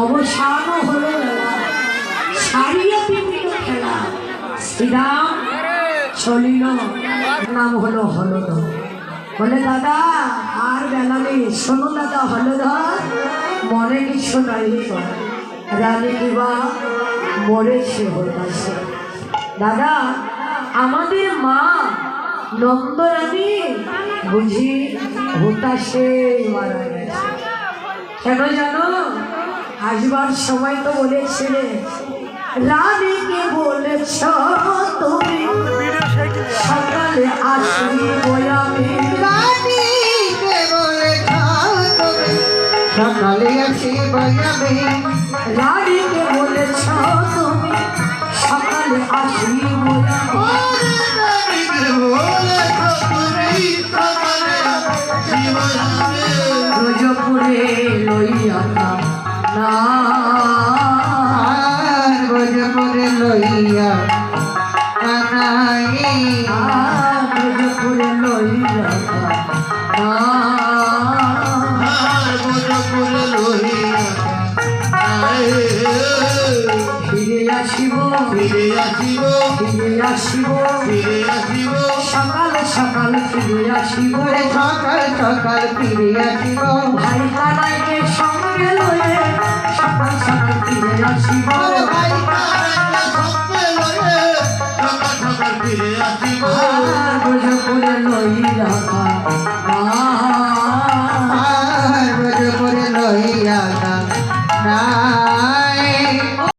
অবসানও হলো মেলা সারিয়া বিভিন্ন খেলা। শ্রীরাম চলিল। নাম হলো হলদ বলে, দাদা, আর বেলা নেই। শোনো, দাদা হলধর মনে কিছু নাই রানী কিবা মরেছে হতাশে দাদা আমাদের মা নন্দরানী বুঝি হতাশে মারা গেছে। কেন জানো? আসবার সময় তো বলেছিলে রানীকে বলেছ তুমি সকালে আসবি বয়ামে সকালে আসি বয়াবে রানীকে বলেছ তুমি সকালে আসবি বয়ামে ব্রজপুরে লইয়া না আর বজপুরে লইয়া কানাই ব্রজপুরে লইয়া না আসিব ফিরে আসিব ফিরে আসিব। ফিরে আসিব। সকাল সকাল ফিরে আসিব। সকাল সকাল ফিরে আসিব। ভাই কানাইকে সঙ্গে লয়ে সকাল সকাল ফিরে আসিব। ভাই কানাইকে সঙ্গে লয়ে সকাল সকাল ফিরে আসিব। বুঝে করে লই